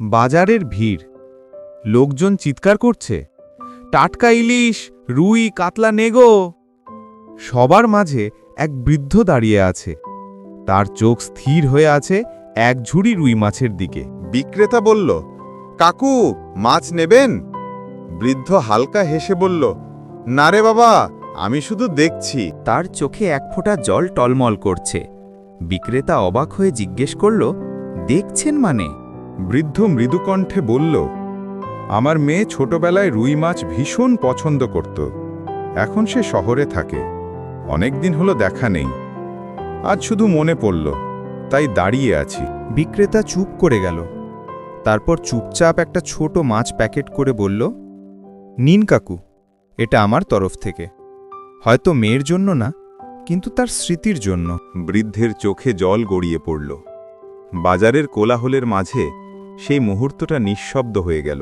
বাজারের ভিড়। লোকজন চিৎকার করছে, টাটকা ইলিশ, রুই, কাতলা, নেগো। সবার মাঝে এক বৃদ্ধ দাঁড়িয়ে আছে। তার চোখ স্থির হয়ে আছে এক ঝুড়ি রুই মাছের দিকে। বিক্রেতা বলল, কাকু, মাছ নেবেন? বৃদ্ধ হালকা হেসে বলল, না রে বাবা, আমি শুধু দেখছি। তার চোখে এক ফোঁটা জল টলমল করছে। বিক্রেতা অবাক হয়ে জিজ্ঞেস করল, দেখছেন মানে? বৃদ্ধ মৃদুকণ্ঠে বলল আমার মেয়ে ছোটবেলায় রুই মাছ ভীষণ পছন্দ করত। এখন সে শহরে থাকে। অনেকদিন হলো দেখা নেই। আজ শুধু মনে পড়ল তাই দাঁড়িয়ে আছি। বিক্রেতা চুপ করে গেল। তারপর চুপচাপ একটা ছোট মাছ প্যাকেট করে বলল নিন কাকু এটা আমার তরফ থেকে। হয়তো মেয়ের জন্য না কিন্তু তার স্মৃতির জন্য। বৃদ্ধের চোখে জল গড়িয়ে পড়ল। বাজারের কোলাহলের মাঝে সেই মুহূর্তটা নিঃশব্দ হয়ে গেল।